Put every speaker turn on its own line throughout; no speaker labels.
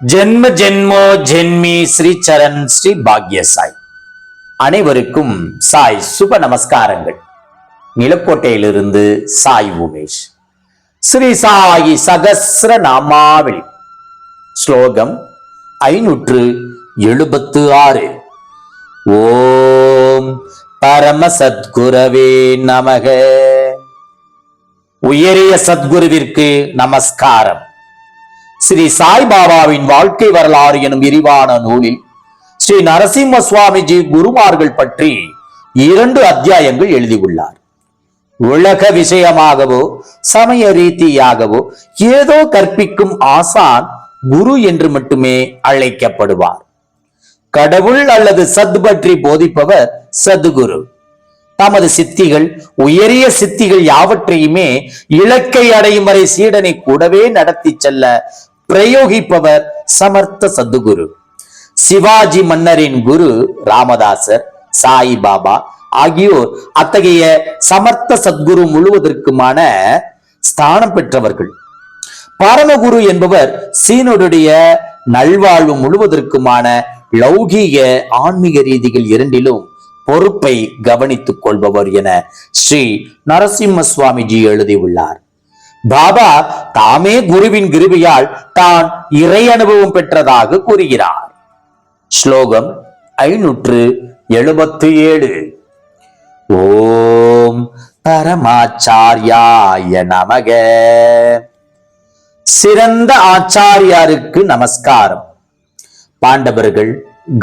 ஜென்ம ஜென்மோ ஜென்மி ஸ்ரீ சரண் ஸ்ரீ பாக்ய சாய் அனைவருக்கும் சாய் சுப நமஸ்காரங்கள். நிலக்கோட்டையிலிருந்து சாய் உமேஷ். ஸ்ரீ சாயி சகசிர நாமாவளி. ஸ்லோகம் ஐநூற்று எழுபத்து ஆறு. ஓம் பரம சத்குரவே நமக. உயரிய சத்குருவிற்கு நமஸ்காரம். ஸ்ரீ சாய்பாபாவின் வாழ்க்கை வரலாறு எனும் விரிவான நூலில் ஸ்ரீ நரசிம்ம சுவாமிஜி குருமார்கள் பற்றி இரண்டு அத்தியாயங்கள் எழுதியுள்ளார். உலக விஷயமாகவோ சமய ரீதியாகவோ ஏதோ கற்பிக்கும் ஆசான் குரு என்று மட்டுமே அழைக்கப்படுவார். கடவுள் அல்லது சத் பற்றி போதிப்பவர் சத்குரு. தமது சித்திகள் உயரிய சித்திகள் யாவற்றையுமே இலக்கை அடையும் வரை சீடனை கூடவே நடத்தி செல்ல பிரயோகிப்பவர் சமர்த்த சத்துகுரு. சிவாஜி மன்னரின் குரு ராமதாசர் சாய் பாபா ஆகியோர் அத்தகைய சமர்த்த சத்குரு முழுவதற்குமான ஸ்தானம் பெற்றவர்கள். பரமகுரு என்பவர் சீனருடைய நல்வாழ்வு முழுவதற்குமான லௌகீக ஆன்மீக ரீதிகள் இரண்டிலும் பொறுப்பை கவனித்துக் கொள்பவர் என ஸ்ரீ நரசிம்ம சுவாமிஜி எழுதியுள்ளார். பாபா தாமே குருவின் கிருபியால் தான் இறை அனுபவம் பெற்றதாக கூறுகிறார். ஸ்லோகம் ஐநூற்று எழுபத்து ஏழு ஓம் பரமாச்சாரியாய நமக. சிறந்த ஆச்சாரியாருக்கு நமஸ்காரம். பாண்டவர்கள்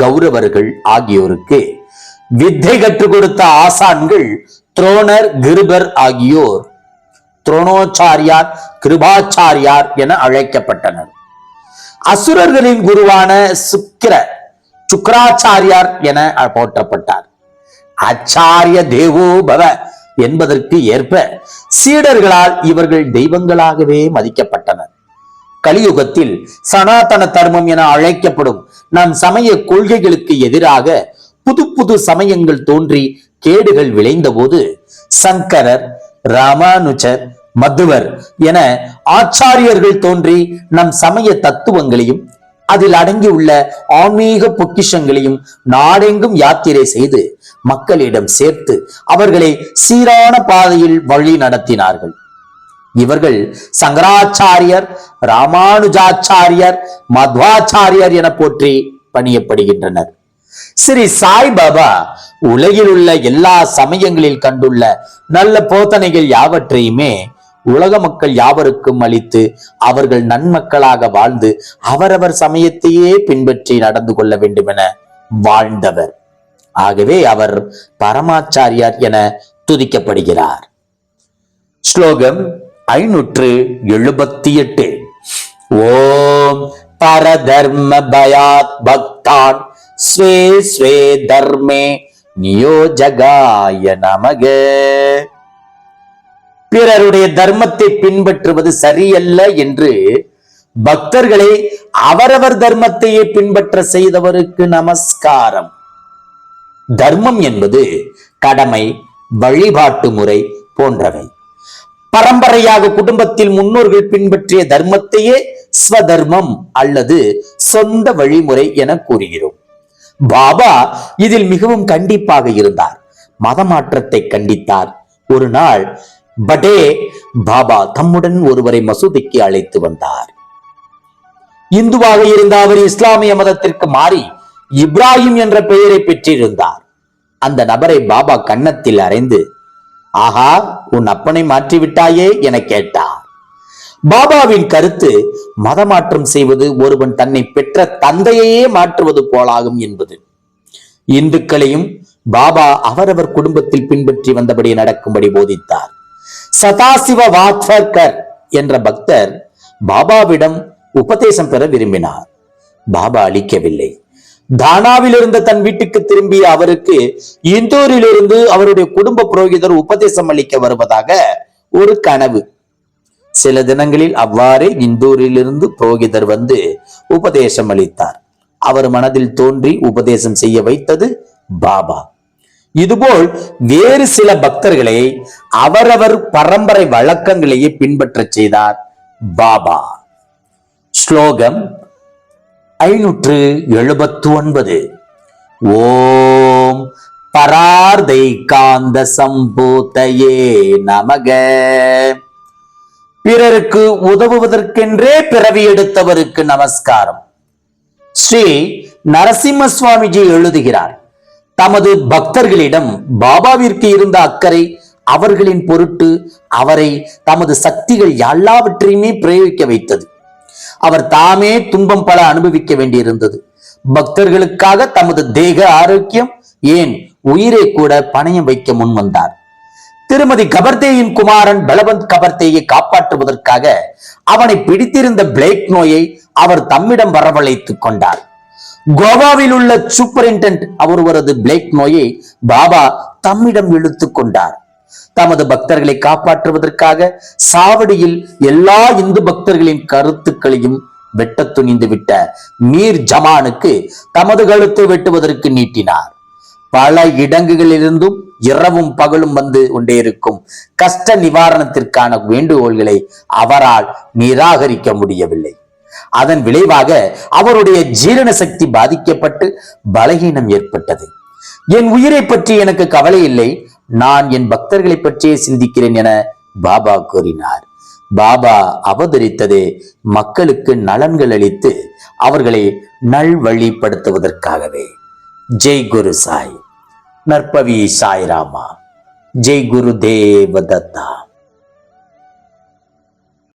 கௌரவர்கள் ஆகியோருக்கு வித்தை கற்றுக் கொடுத்த ஆசான்கள் துரோணர் கிருபர் ஆகியோர் துரோணோச்சாரியார் கிருபாச்சாரியார் என அழைக்கப்பட்டனர். அசுரர்களின் குருவான சுக்கிர சுக்கராச்சாரியார் என போற்றப்பட்டார். ஆச்சாரிய தேவோ பவ என்பதற்கு ஏற்ப சீடர்களால் இவர்கள் தெய்வங்களாகவே மதிக்கப்பட்டனர். கலியுகத்தில் சனாதன தர்மம் என அழைக்கப்படும் நம் சமய கொள்கைகளுக்கு எதிராக புது புது சமயங்கள் தோன்றி கேடுகள் விளைந்தபோது சங்கரர் ராமானுஜர் மதுவர் என ஆச்சாரியர்கள் தோன்றி நம் சமய தத்துவங்களையும் அதில் அடங்கியுள்ள ஆன்மீக பொக்கிஷங்களையும் நாடெங்கும் யாத்திரை செய்து மக்களிடம் சேர்த்து அவர்களை சீரான பாதையில் வழி நடத்தினார்கள். இவர்கள் சங்கராச்சாரியர் ராமானுஜாச்சாரியர் மத்வாச்சாரியர் என போற்றி பணியப்படுகின்றனர். ஸ்ரீ சாய் பாபா உலகில் உள்ள எல்லா சமயங்களில் கண்டுள்ள நல்ல போதனைகள் யாவற்றையுமே உலக மக்கள் யாவருக்கும் அளித்து அவர்கள் நன்மக்களாக வாழ்ந்து அவரவர் சமயத்தையே பின்பற்றி நடந்து கொள்ள வேண்டும் என வாழ்ந்தவர். ஆகவே அவர் பரமாச்சாரியார் என துதிக்கப்படுகிறார். ஸ்லோகம் ஐநூற்று எழுபத்தி எட்டு ஓம் பரதர்ம பயாத் பக்தான் ஸ்வே ஸ்வே தர்மே நியோஜகாய நமக. பிறருடைய தர்மத்தை பின்பற்றுவது சரியல்ல என்று பக்தர்களை அவரவர் தர்மத்தையே பின்பற்ற செய்தவருக்கு நமஸ்காரம். தர்மம் என்பது கடமை வழிபாட்டு முறை போன்றவை. பரம்பரையாக குடும்பத்தில் முன்னோர்கள் பின்பற்றிய தர்மத்தையே ஸ்வதர்மம் அல்லது சொந்த வழிமுறை என கூறுகிறோம். பாபா இதில் மிகவும் கண்டிப்பாக இருந்தார். மதமாற்றத்தை கண்டித்தார். ஒரு நாள் படே பாபா தம்முடன் ஒருவரை மசூதிக்கு அழைத்து வந்தார். இந்துவாக இருந்த அவர் இஸ்லாமிய மதத்திற்கு மாறி இப்ராஹிம் என்ற பெயரை பெற்றிருந்தார். அந்த நபரை பாபா கன்னத்தில் அறைந்து ஆஹா உன் அப்பனை மாற்றிவிட்டாயே என கேட்டார். பாபாவின் கருத்து மதமாற்றம் செய்வது ஒருவன் தன்னை பெற்ற தந்தையையே மாற்றுவது போலாகும் என்பது. இந்துக்களையும் பாபா அவரவர் குடும்பத்தில் பின்பற்றி வந்தபடி நடக்கும்படி போதித்தார். சதாசிவ வாத்வர்கர் என்ற பக்தர் பாபாவிடம் உபதேசம் பெற விரும்பினார். பாபா அளிக்கவில்லை. தானாவில் இருந்த தன் வீட்டுக்கு திரும்பிய அவருக்கு இந்தூரிலிருந்து அவருடைய குடும்ப புரோகிதர் உபதேசம் அளிக்க வருவதாக ஒரு கனவு. சில தினங்களில் அவ்வாறே இந்தூரிலிருந்து புரோகிதர் வந்து உபதேசம் அளித்தார். அவர் மனதில் தோன்றி உபதேசம் செய்ய வைத்தது பாபா. இதுபோல் வேறு சில பக்தர்களை அவரவர் பரம்பரை வழக்கங்களையே பின்பற்றச் செய்தார் பாபா. ஸ்லோகம் ஐநூற்று எழுபத்து ஒன்பது ஓம் பரார்தை காந்த சம்பூத்தையே நமக. பிறருக்கு உதவுவதற்கென்றே பிறவி எடுத்தவருக்கு நமஸ்காரம். ஸ்ரீ நரசிம்ம சுவாமிஜி எழுதுகிறார் தமது பக்தர்களிடம் பாபாவிற்கு இருந்த அக்கறை அவர்களின் பொருட்டு அவரை தமது சக்திகள் எல்லாவற்றையுமே பிரயோகிக்க வைத்தது. அவர் தாமே துன்பம் பல அனுபவிக்க வேண்டியிருந்தது. பக்தர்களுக்காக தமது தேக ஆரோக்கியம் ஏன் உயிரை கூட பணயம் வைக்க முன் வந்தார் திருமதி கபர்தேயின் குமாரன் பலவந்த் கபர்தேயை காப்பாற்றுவதற்காக அவனை பிடித்திருந்த பிளேக் நோயை அவர் தம்மிடம் வரவழைத்துக் கொண்டார். கோவாவில் உள்ள சூப்பரிண்டென்ட் அவரது பிளேக் நோயை பாபா தம்மிடம் இழுத்துக் கொண்டார். தமது பக்தர்களை காப்பாற்றுவதற்காக சாவடியில் எல்லா இந்து பக்தர்களின் கருத்துக்களையும் வெட்ட துணிந்து விட்ட மீர் ஜமானுக்கு தமது கழுத்தை வெட்டுவதற்கு நீட்டினார். பல இடங்களிலிருந்தும் இரவும் பகலும் வந்து கொண்டே இருக்கும். கஷ்ட நிவாரணத்திற்கான வேண்டுகோள்களை அவரால் நிராகரிக்க முடியவில்லை. அதன் விளைவாக அவருடைய ஜீரண சக்தி பாதிக்கப்பட்டு பலகீனம் ஏற்பட்டது. என் உயிரை பற்றி எனக்கு கவலை இல்லை. நான் என் பக்தர்களை பற்றியே சிந்திக்கிறேன் என பாபா கூறினார். பாபா அவதரித்ததே மக்களுக்கு நலன்கள் அளித்து அவர்களை நல்வழிப்படுத்துவதற்காகவே. ஜெய் குரு சாய் நற்பவி சாய்ராமா. ஜெய் குரு தேவதத்தா.